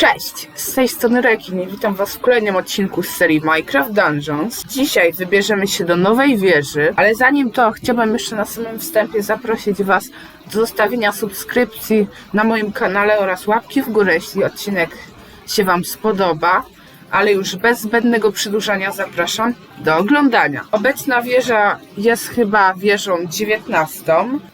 Cześć, z tej strony Rekin i witam Was w kolejnym odcinku z serii Minecraft Dungeons. Dzisiaj wybierzemy się do nowej wieży, ale zanim to chciałbym jeszcze na samym wstępie zaprosić Was do zostawienia subskrypcji na moim kanale oraz łapki w górę, jeśli odcinek się Wam spodoba. Ale już bez zbędnego przedłużania zapraszam do oglądania. Obecna wieża jest chyba wieżą 19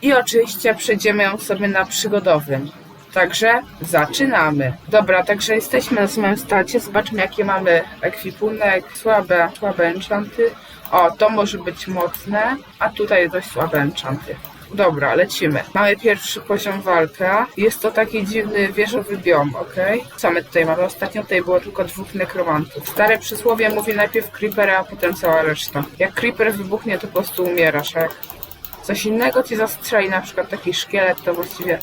i oczywiście przejdziemy ją sobie na przygodowym. Także zaczynamy. Dobra, także jesteśmy na samym starcie. Zobaczmy, jakie mamy ekwipunek. Słabe, słabe enchanty. O, to może być mocne, a tutaj dość słabe enchanty. Dobra, lecimy. Mamy pierwszy poziom walka. Jest to taki dziwny wieżowy biom, ok? Co my tutaj mamy? Ostatnio tutaj było tylko dwóch nekromantów. Stare przysłowie mówi najpierw creeper, a potem cała reszta. Jak creeper wybuchnie, to po prostu umierasz, jak coś innego ci zastrzeli, na przykład taki szkielet, to właściwie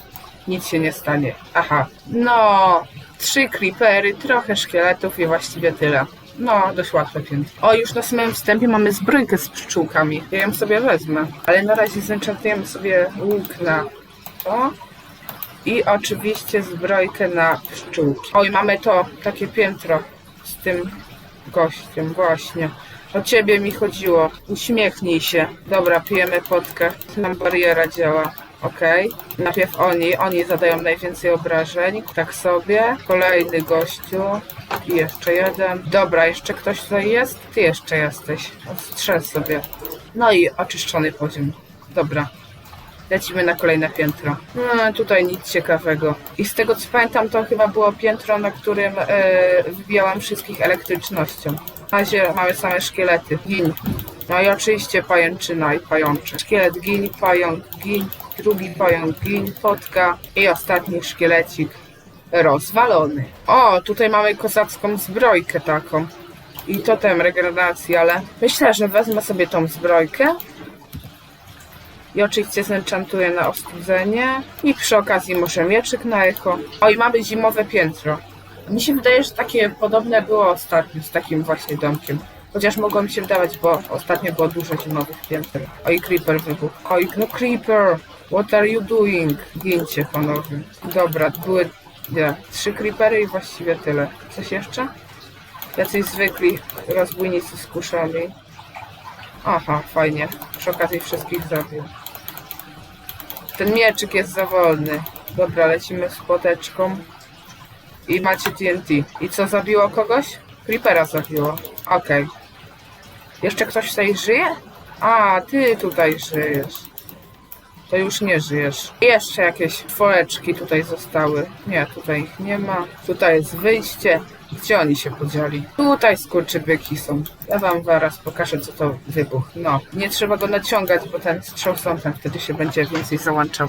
nic się nie stanie. Aha, no, trzy creepery, trochę szkieletów i właściwie tyle. No, dość łatwe piętro. O, już na samym wstępie mamy zbrojkę z pszczółkami. Ja ją sobie wezmę. Ale na razie zenchantujemy sobie łuk na to. I oczywiście zbrojkę na pszczółki. Oj, mamy to, takie piętro z tym gościem, właśnie. O ciebie mi chodziło. Uśmiechnij się. Dobra, pijemy potkę. Nam bariera działa. Okej. Najpierw oni. Oni zadają najwięcej obrażeń. Tak sobie. Kolejny gościu. I jeszcze jeden. Dobra, jeszcze ktoś tutaj jest? Ty jeszcze jesteś. Strzel sobie. No i oczyszczony poziom. Dobra. Lecimy na kolejne piętro. No, tutaj nic ciekawego. I z tego co pamiętam, to chyba było piętro, na którym e, wybijałam wszystkich elektrycznością. Na razie mamy same szkielety. Gin. No i oczywiście pajęczyna i pającze. Szkielet gin, pająk gin, drugi pająk gin, fotka i ostatni szkielecik rozwalony. O, tutaj mamy kozacką zbrojkę taką. I totem regeneracji, ale myślę, że wezmę sobie tą zbrojkę. I oczywiście zenchantuję na ostudzenie. I przy okazji może mieczyk na echo. O, i mamy zimowe piętro. Mi się wydaje, że takie podobne było ostatnio z takim właśnie domkiem. Chociaż mogło mi się wydawać, bo ostatnio było dużo zimowych pięter. Oj, creeper wybuchł. Oj, no creeper! What are you doing? Gięcie ponownie. Dobra, były nie, trzy creepery i właściwie tyle. Coś jeszcze? Jacyś zwykli rozbójnicy z kuszami. Aha, fajnie. Przy okazji wszystkich zabił. Ten mieczyk jest za wolny. Dobra, lecimy z poteczką. I macie TNT. I co, zabiło kogoś? Creepera zabiło. Okej. Jeszcze ktoś tutaj żyje? A, ty tutaj żyjesz. To już nie żyjesz. Jeszcze jakieś tworeczki tutaj zostały. Nie, tutaj ich nie ma. Tutaj jest wyjście. Gdzie oni się podzieli? Tutaj skurczybyki są. Ja wam zaraz pokażę, co to wybuch. No, nie trzeba go naciągać, bo ten strzał sądem wtedy się będzie więcej załączał.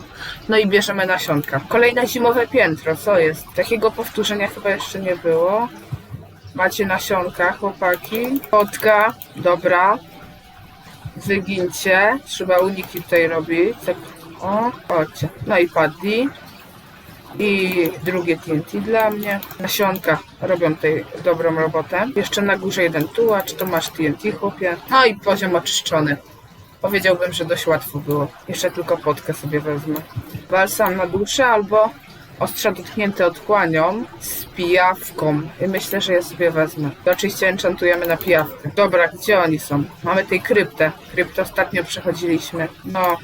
No i bierzemy nasionka. Kolejne zimowe piętro, co jest? Takiego powtórzenia chyba jeszcze nie było. Macie nasionka, chłopaki. Potka, dobra. Wygincie. Trzeba uniki tutaj robić. Tak, o, chodźcie. No i padli. I drugie TNT dla mnie. Nasionka robią tutaj dobrą robotę. Jeszcze na górze jeden tułacz. To masz TNT, chłopie. No i poziom oczyszczony. Powiedziałbym, że dość łatwo było. Jeszcze tylko potkę sobie wezmę. Balsam na duszę albo ostrza dotknięte odkłanią z pijawką. I myślę, że ja sobie wezmę. I oczywiście enchantujemy na pijawkę. Dobra, gdzie oni są? Mamy tej kryptę. Kryptę ostatnio przechodziliśmy. No,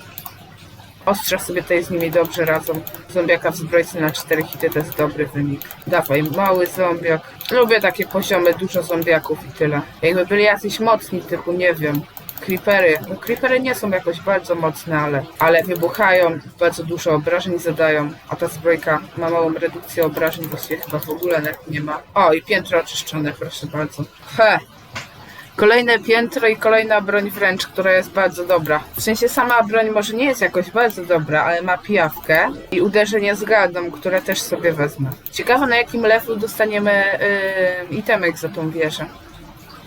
Ostrza sobie tutaj z nimi dobrze radzą. Zombiaka w zbrojce na 4 hity to jest dobry wynik. Dawaj, mały zombiak. Lubię takie poziomy, dużo zombiaków i tyle. Jakby byli jacyś mocni, typu nie wiem, creepery. No creepery nie są jakoś bardzo mocne, ale, ale wybuchają, bardzo dużo obrażeń zadają, a ta zbrojka ma małą redukcję obrażeń, właściwie chyba w ogóle nie ma. O, i piętro oczyszczone, proszę bardzo. He, Kolejne piętro i kolejna broń wręcz, która jest bardzo dobra. W sensie sama broń może nie jest jakoś bardzo dobra, ale ma pijawkę i uderzenie z gardą, które też sobie wezmę. Ciekawe na jakim levelu dostaniemy yy, itemek za tą wieżę.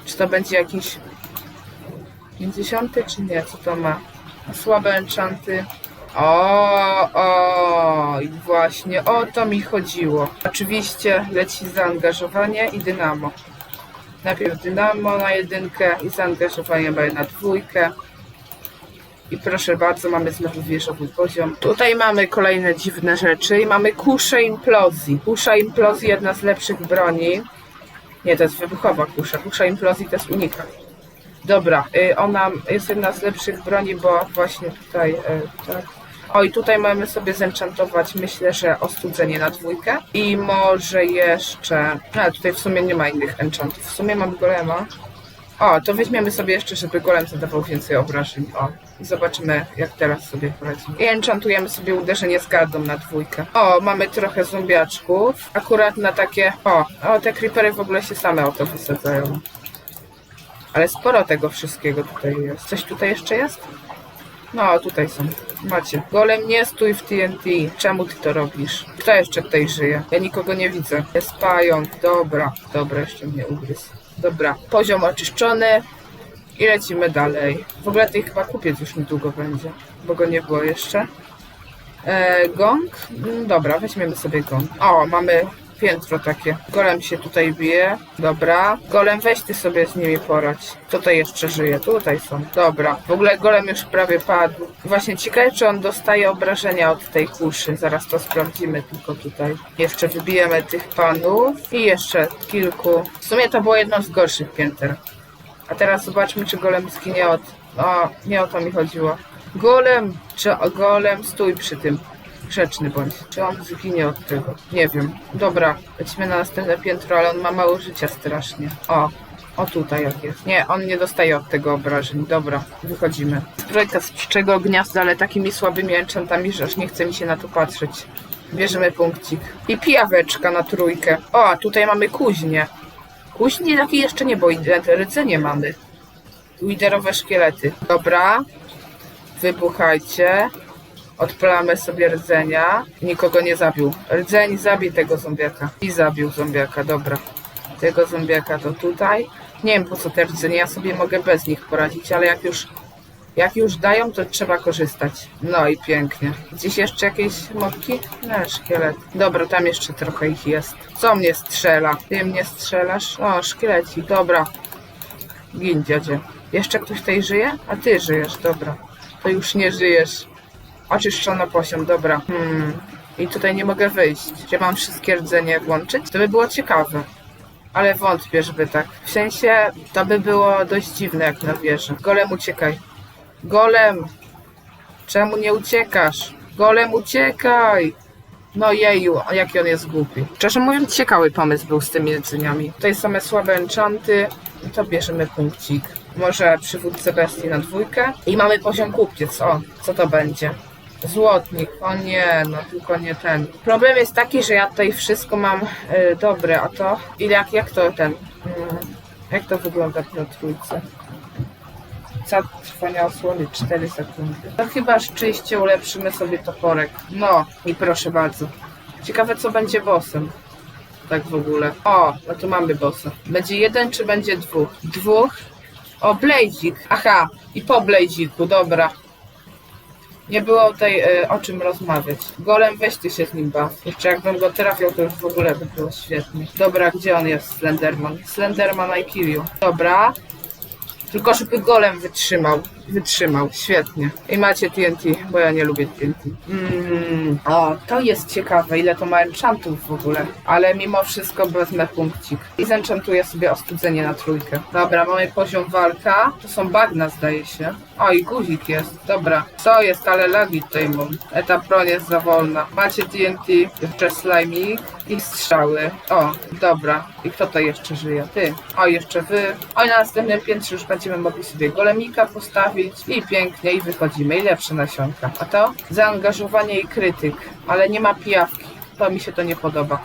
Czy to będzie jakiś 50 czy nie? Co to ma? Słabe enchanty. O, o, i właśnie o to mi chodziło. Oczywiście leci zaangażowanie i dynamo. Najpierw dynamo na jedynkę i zaangażowanie będzie na dwójkę. I proszę bardzo, mamy znowu wieżowy poziom. Tutaj mamy kolejne dziwne rzeczy i mamy kuszę implozji. Kusza implozji, jedna z lepszych broni. Nie, to jest wybuchowa kusza. Kusza implozji to jest unikat. Dobra, y, ona jest jedna z lepszych broni, bo właśnie tutaj, y, tak. O, i tutaj mamy sobie zenchantować, myślę, że ostudzenie na dwójkę. I może jeszcze... A, tutaj w sumie nie ma innych enchantów. W sumie mam golema. O, to weźmiemy sobie jeszcze, żeby golem zadawał więcej obrażeń. O, zobaczymy, jak teraz sobie poradzimy. I enchantujemy sobie uderzenie z gardą na dwójkę. O, mamy trochę zombiaczków. Akurat na takie... O, o, te creepery w ogóle się same o to wysadzają. Ale sporo tego wszystkiego tutaj jest. Coś tutaj jeszcze jest? No, tutaj są. Macie. Golem, nie stój w TNT. Czemu ty to robisz? Kto jeszcze tutaj żyje? Ja nikogo nie widzę. Jest pająk. Dobra. Dobra, jeszcze mnie ugryzł. Dobra. Poziom oczyszczony. I lecimy dalej. W ogóle tej chyba kupiec już niedługo będzie, bo go nie było jeszcze. E, gong? Mm, Dobra, weźmiemy sobie gong. O, mamy piętro takie. Golem się tutaj bije. Dobra. Golem, weź ty sobie z nimi poradź. Tutaj jeszcze żyje? Tutaj są. Dobra. W ogóle golem już prawie padł. Właśnie ciekawe, czy on dostaje obrażenia od tej kuszy. Zaraz to sprawdzimy tylko tutaj. Jeszcze wybijemy tych panów. I jeszcze kilku. W sumie to było jedno z gorszych pięter. A teraz zobaczmy, czy golem zginie od... O, nie o to mi chodziło. Golem! Czy golem? Stój przy tym. Grzeczny bądź. Czy on zginie od tego? Nie wiem. Dobra, lecimy na następne piętro, ale on ma mało życia strasznie. O, o tutaj jak jest. Nie, on nie dostaje od tego obrażeń. Dobra, wychodzimy. Zbrojka z pszczego gniazda, ale takimi słabymi enchantami, że aż nie chce mi się na to patrzeć. Bierzemy punkcik. I pijaweczka na trójkę. O, a tutaj mamy kuźnię. Kuźni takiej jeszcze nie, bo rdzenie mamy. Liderowe szkielety. Dobra. Wybuchajcie. Odpalamy sobie rdzenia. Nikogo nie zabił. Rdzeń zabij tego zombiaka. I zabił zombiaka, dobra. Tego zombiaka to tutaj. Nie wiem po co te rdzenie, ja sobie mogę bez nich poradzić, ale jak już jak już dają, to trzeba korzystać. No i pięknie. Gdzieś jeszcze jakieś mopki? No, szkielet. Dobra, tam jeszcze trochę ich jest. Co mnie strzela? Ty mnie strzelasz? O, szkieleci. Dobra. Gin, dziadzie. Jeszcze ktoś tutaj żyje? A ty żyjesz, dobra. To już nie żyjesz. Oczyszczono poziom, dobra. Hmm. I tutaj nie mogę wyjść. Czy mam wszystkie rdzenie włączyć? To by było ciekawe. Ale wątpię, żeby tak. W sensie, to by było dość dziwne, jak na wieży. Golem, uciekaj. Golem! Czemu nie uciekasz? Golem, uciekaj! No jeju, jaki on jest głupi. Szczerze mówiąc, ciekawy pomysł był z tymi jedzeniami. Tutaj same słabe enchanty. I to bierzemy punkcik. Może przywódcę bestii na dwójkę. I mamy poziom kupiec. O, co to będzie? Złotnik, o nie, no tylko nie ten. Problem jest taki, że ja tutaj wszystko mam y, dobre, a to... I jak, jak to ten... Mm, jak to wygląda na trójce? Czas trwania osłony 4 sekundy. To chyba rzeczywiście ulepszymy sobie toporek. No i proszę bardzo. Ciekawe co będzie bossem. Tak w ogóle. O, no tu mamy bossa. Będzie jeden czy będzie dwóch? Dwóch. O, Blazik. Aha, i po Blaziku, dobra. Nie było tutaj e, o czym rozmawiać. Golem, weź ty się z nim baw. Jeszcze jakbym go trafiał, to już w ogóle by było świetnie. Dobra, gdzie on jest, Slenderman? Slenderman, I kill you. Dobra. Tylko żeby golem wytrzymał. Wytrzymał, świetnie. I macie TNT, bo ja nie lubię TNT. Mm, o, to jest ciekawe, ile to ma enchantów w ogóle. Ale mimo wszystko wezmę punkcik. I zenchantuję sobie ostudzenie na trójkę. Dobra, mamy poziom walka. To są bagna, zdaje się. O, i guzik jest. Dobra. Co jest, ale lagi tutaj mam. Etap broń jest za wolna. Macie TNT, jeszcze slajmik i strzały. O, dobra. I kto to jeszcze żyje? Ty. O, jeszcze wy. O, i na następnym piętrze już będziemy mogli sobie golemika postawić. I pięknie, i wychodzimy. I lepsze nasionka. A to? Zaangażowanie i krytyk. Ale nie ma pijawki. To mi się to nie podoba.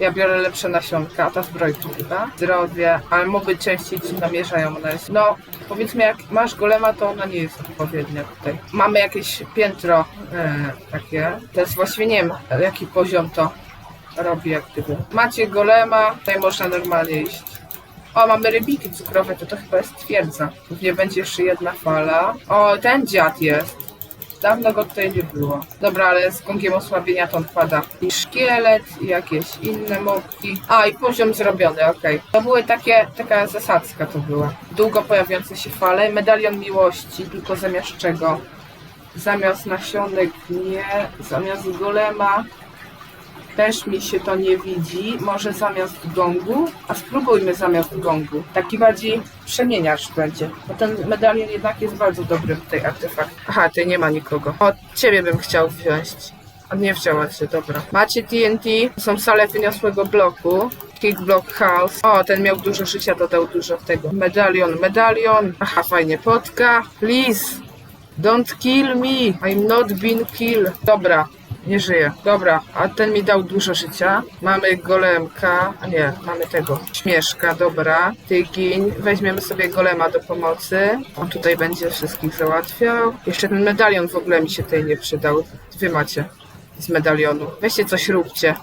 Ja biorę lepsze nasionka, a ta zbrojka chyba. Zdrowie, ale moby częściej ci namierzają. Ona jest, no, powiedzmy, jak masz golema, to ona nie jest odpowiednia tutaj. Mamy jakieś piętro e, takie. To jest właściwie, nie wiem, jaki poziom to robi gdyby. Macie golema, tutaj można normalnie iść. O, mamy rybiki cukrowe, to to chyba jest twierdza. Pewnie będzie jeszcze jedna fala. O, ten dziad jest. Dawno go tutaj nie było. Dobra, ale z gongiem osłabienia to odpada. I szkielet, i jakieś inne mopki. A, i poziom zrobiony, okej. To były takie, taka zasadzka to była. Długo pojawiające się fale. Medalion miłości, tylko zamiast czego? Zamiast nasionek nie, zamiast golema też mi się to nie widzi. Może zamiast gongu? A spróbujmy zamiast gongu. Taki bardziej przemieniacz będzie. Bo ten medalion jednak jest bardzo dobry w tej artefakt. Aha, tutaj nie ma nikogo. O, ciebie bym chciał wziąć. A nie wzięłacie, dobra. Macie TNT, są sale wyniosłego bloku. Kick Block House. O, ten miał dużo życia, dodał dużo tego. Medalion, medalion. Aha, fajnie. Potka. Please. Don't kill me. I'm not been killed. Dobra, nie żyje. Dobra, a ten mi dał dużo życia. Mamy golemka. A nie, mamy tego. Śmieszka, dobra. Ty gin. Weźmiemy sobie golema do pomocy. On tutaj będzie wszystkich załatwiał. Jeszcze ten medalion w ogóle mi się tutaj nie przydał. Wy macie z medalionu. Weźcie coś róbcie.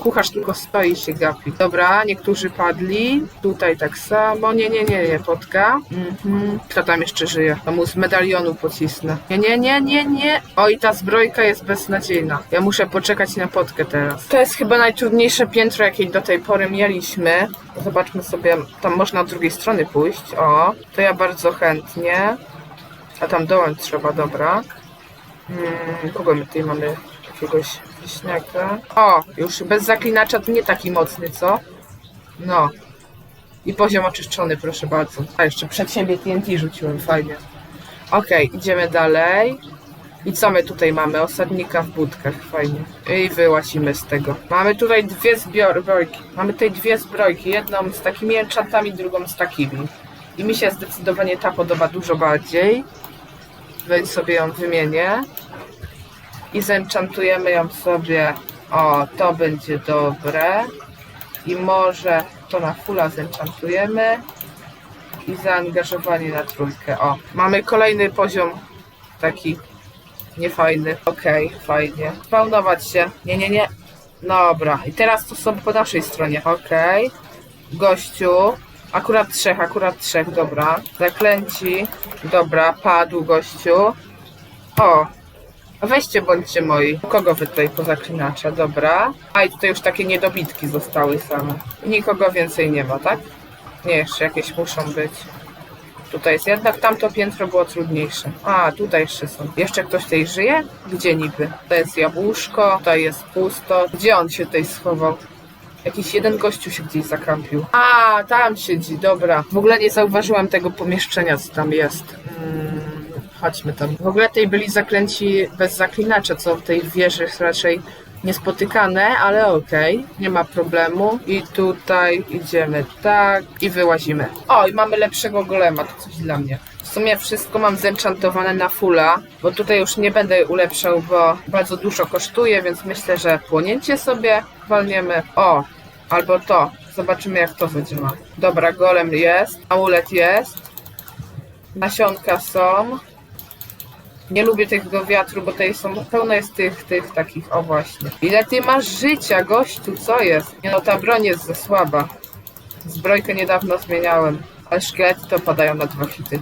Kucharz tylko stoi się gapi. Dobra, niektórzy padli. Tutaj tak samo. Nie, nie, nie, nie, potka. Mhm. Kto tam jeszcze żyje? To mu z medalionu pocisnę. Nie, nie, nie, nie, nie. Oj, ta zbrojka jest beznadziejna. Ja muszę poczekać na potkę teraz. To jest chyba najtrudniejsze piętro, jakie do tej pory mieliśmy. Zobaczmy sobie, tam można od drugiej strony pójść. O, to ja bardzo chętnie. A tam dołem trzeba, dobra. Hmm, kogo my tutaj mamy? Jakiegoś O, już bez zaklinacza to nie taki mocny, co? No. I poziom oczyszczony, proszę bardzo. A jeszcze przed siebie TNT rzuciłem, fajnie. Okej, idziemy dalej. I co my tutaj mamy? Osadnika w budkach, fajnie. I wyłacimy z tego. Mamy tutaj dwie zbrojki. Mamy tutaj dwie zbrojki. Jedną z takimi enchantami, drugą z takimi. I mi się zdecydowanie ta podoba dużo bardziej. Więc sobie ją wymienię. I zenchantujemy ją sobie. O, to będzie dobre. I może to na fulla zenchantujemy. I zaangażowanie na trójkę. O, mamy kolejny poziom taki niefajny. Okej, fajnie. Spawnować się. Nie, nie, nie. Dobra. I teraz to są po naszej stronie. Okej. Gościu. Akurat trzech, akurat trzech, dobra. Zaklęci. Dobra, padł gościu. O, Weźcie, bądźcie moi. Kogo wy tutaj pozaklinacze? Dobra. A i tutaj już takie niedobitki zostały same. Nikogo więcej nie ma, tak? Nie, jeszcze jakieś muszą być. Tutaj jest jednak tamto piętro było trudniejsze. A, tutaj jeszcze są. Jeszcze ktoś tutaj żyje? Gdzie niby? To jest jabłuszko, tutaj jest pusto. Gdzie on się tutaj schował? Jakiś jeden gościu się gdzieś zakampił. A, tam siedzi, dobra. W ogóle nie zauważyłam tego pomieszczenia, co tam jest. Mm, chodźmy tam. W ogóle tutaj byli zaklęci bez zaklinacza, co w tej wieży jest raczej niespotykane, ale okej, nie ma problemu. I tutaj idziemy tak i wyłazimy. O, i mamy lepszego golema, to coś dla mnie. W sumie wszystko mam zenchantowane na fulla, bo tutaj już nie będę ulepszał, bo bardzo dużo kosztuje, więc myślę, że płonięcie sobie walniemy. O, albo to. Zobaczymy jak to będzie ma. Dobra, golem jest, amulet jest, nasionka są. Nie lubię tego wiatru, bo tutaj są pełno jest tych, tych takich, o właśnie. Ile ty masz życia, gościu, co jest? Nie no, ta broń jest za słaba. Zbrojkę niedawno zmieniałem, ale szkielety to padają na dwa hity.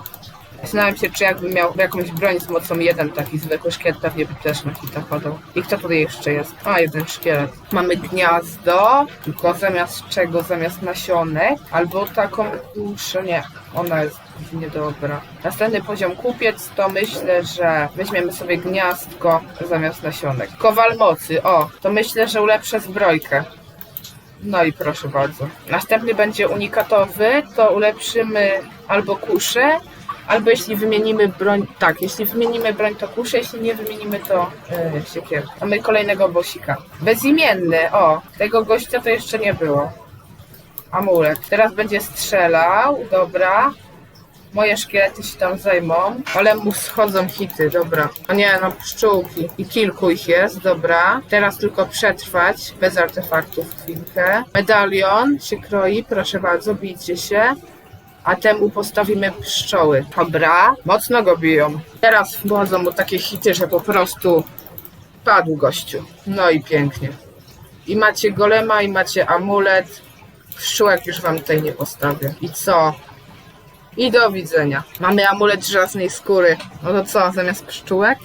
Zastanawiam się, czy jakbym miał jakąś broń z mocą jeden taki zwykły szkielet, pewnie by też na hita padał. I kto tutaj jeszcze jest? A, jeden szkielet. Mamy gniazdo, tylko zamiast czego? Zamiast nasionek. Albo taką kuszę, nie. Ona jest niedobra. Następny poziom kupiec, to myślę, że weźmiemy sobie gniazdko zamiast nasionek. Kowal mocy, o, to myślę, że ulepszę zbrojkę. No i proszę bardzo. Następny będzie unikatowy, to ulepszymy albo kuszę, albo jeśli wymienimy broń, tak, jeśli wymienimy broń to kuszę, jeśli nie wymienimy to yy, siekierę. Mamy kolejnego bosika. Bezimienny, o, tego gościa to jeszcze nie było. Amulet. Teraz będzie strzelał, dobra. Moje szkielety się tam zajmą, ale mu schodzą hity, dobra. O nie, no pszczółki. I kilku ich jest, dobra. Teraz tylko przetrwać, bez artefaktów chwilkę. Medalion się kroi, proszę bardzo, bijcie się. A temu postawimy pszczoły. Dobra, mocno go biją. Teraz wchodzą mu takie hity, że po prostu padł gościu. No i pięknie. I macie golema, i macie amulet. Pszczółek już wam tutaj nie postawię. I co? I do widzenia. Mamy amulet żelaznej skóry. No to co, zamiast pszczółek?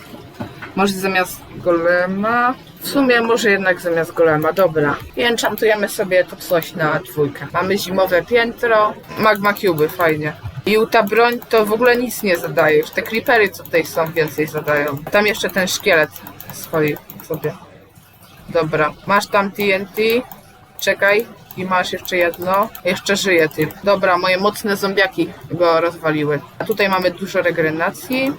Może zamiast golema? W sumie może jednak zamiast golema, dobra. I sobie to coś na dwójkę. Mamy zimowe piętro, magma cuby, fajnie. I ta broń to w ogóle nic nie zadaje. Już te creepery, co tutaj są, więcej zadają. Tam jeszcze ten szkielet stoi sobie. Dobra, masz tam TNT. Czekaj. I masz jeszcze jedno. Jeszcze żyje ty. Dobra, moje mocne zombiaki go rozwaliły. A tutaj mamy dużo regeneracji.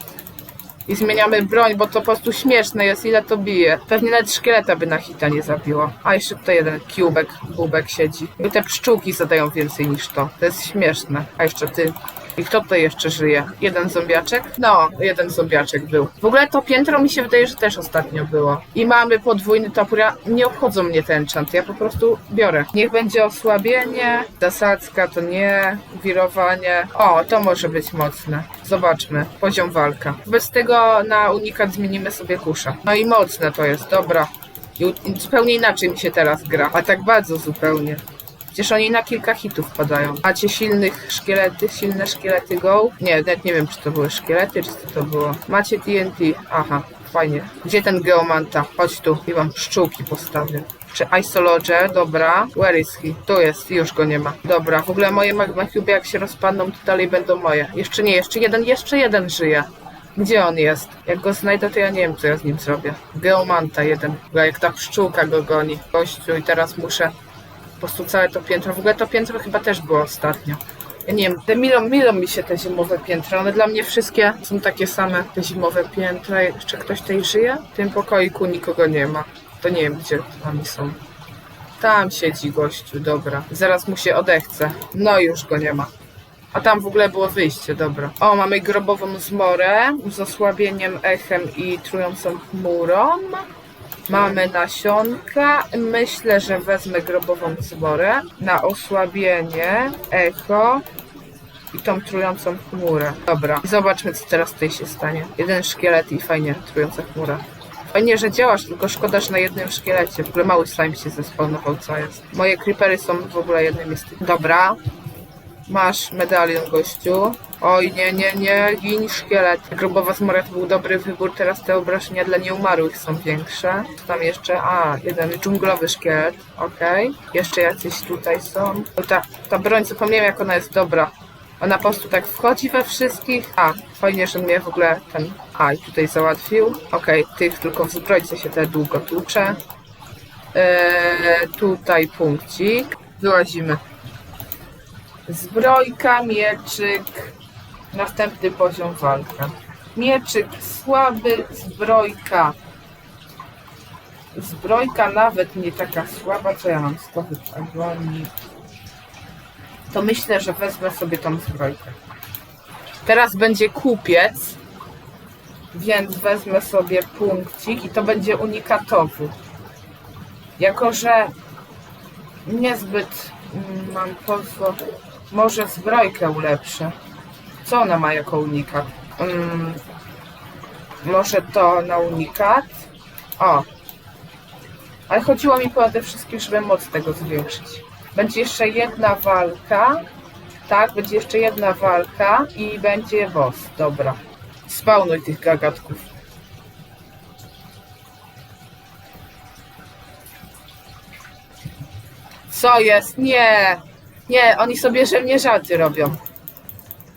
I zmieniamy broń, bo to po prostu śmieszne jest, ile to bije. Pewnie nawet szkieleta by na hita nie zabiło. A jeszcze tutaj jeden kubek, bubek siedzi. I te pszczółki zadają więcej niż to. To jest śmieszne. A jeszcze ty. I kto tutaj jeszcze żyje? Jeden zombiaczek? No, jeden zombiaczek był. W ogóle to piętro mi się wydaje, że też ostatnio było. I mamy podwójny topór. Ja, nie obchodzą mnie te enchanty, ja po prostu biorę. Niech będzie osłabienie, zasadzka to nie, wirowanie. O, to może być mocne. Zobaczmy. Poziom walka. Bez tego na unikat zmienimy sobie kuszę. No i mocne to jest, dobra. I zupełnie inaczej mi się teraz gra. A tak bardzo zupełnie. Przecież oni na kilka hitów padają. Macie silnych szkielety, silne szkielety go? Nie, nawet nie wiem, czy to były szkielety, czy co to było. Macie TNT. Aha, fajnie. Gdzie ten geomanta? Chodź tu i wam pszczółki postawię. Czy Isologe? Dobra. Where is he? Tu jest, już go nie ma. Dobra, w ogóle moje magma jak się rozpadną, to dalej będą moje. Jeszcze nie, jeszcze jeden, jeszcze jeden żyje. Gdzie on jest? Jak go znajdę, to ja nie wiem, co ja z nim zrobię. Geomanta jeden. Jak ta pszczółka go goni. Gościu i teraz muszę prostu całe to piętro. W ogóle to piętro chyba też było ostatnio. Ja nie wiem, te milą, milą mi się te zimowe piętra. One dla mnie wszystkie są takie same, te zimowe piętra. Jeszcze ktoś tutaj żyje? W tym pokoiku nikogo nie ma. To nie wiem, gdzie oni są. Tam siedzi gościu, dobra. Zaraz mu się odechce. No już go nie ma. A tam w ogóle było wyjście, dobra. O, mamy grobową zmorę z osłabieniem echem i trującą chmurą. Mamy nasionka. Myślę, że wezmę grobową zmorę na osłabienie, echo i tą trującą chmurę. Dobra, zobaczmy, co teraz tutaj się stanie. Jeden szkielet i fajnie, trująca chmura. Fajnie, że działasz, tylko szkoda, że na jednym szkielecie. W ogóle mały slime się zespawnował, co jest. Moje creepery są w ogóle jednym jest. Dobra. Masz medalion, gościu. Oj, nie, nie, nie, gin szkielet. Grubowa zmora to był dobry wybór, teraz te obrażenia dla nieumarłych są większe. Co tam jeszcze? A, jeden dżunglowy szkielet, okej. Jeszcze jacyś tutaj są. O, Ta, ta broń, zapomniałem jak ona jest dobra. Ona po prostu tak wchodzi we wszystkich. A, fajnie, że mnie w ogóle ten... A, tutaj załatwił. Okej, tych tylko w zbrojce się te długo tłucze. Eee, tutaj punkcik. Wyłazimy. Zbrojka, mieczyk. Następny poziom walka. Mieczyk słaby, zbrojka. Zbrojka nawet nie taka słaba, co ja mam stopy broni. To myślę, że wezmę sobie tą zbrojkę. Teraz będzie kupiec, więc wezmę sobie punkcik i to będzie unikatowy. Jako, że niezbyt mm, mam pozwól, może zbrojkę ulepszę. Co ona ma jako unikat? Mm, może to na unikat? O. Ale chodziło mi przede wszystkim, żeby moc tego zwiększyć. Będzie jeszcze jedna walka. Tak, będzie jeszcze jedna walka i będzie boss. Dobra. Spawnuj tych gagatków. Co jest? Nie! Nie, oni sobie że mnie żarty robią.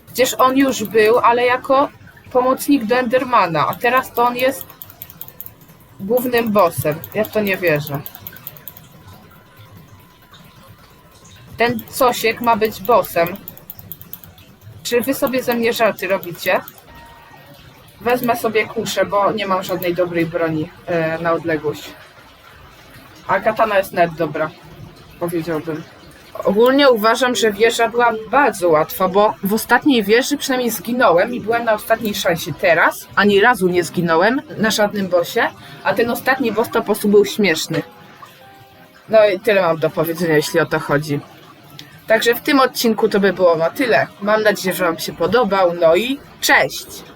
Przecież on już był, ale jako pomocnik do Endermana, a teraz to on jest głównym bossem. Ja w to nie wierzę. Ten Cosiek ma być bossem. Czy wy sobie ze mnie żarty robicie? Wezmę sobie kuszę, bo nie mam żadnej dobrej broni e, na odległość. A katana jest net dobra, powiedziałbym. Ogólnie uważam, że wieża była bardzo łatwa, bo w ostatniej wieży przynajmniej zginąłem i byłem na ostatniej szansie. Teraz ani razu nie zginąłem na żadnym bosie, a ten ostatni boss to po prostu był śmieszny. No i tyle mam do powiedzenia, jeśli o to chodzi. Także w tym odcinku to by było na tyle. Mam nadzieję, że Wam się podobał. No i cześć!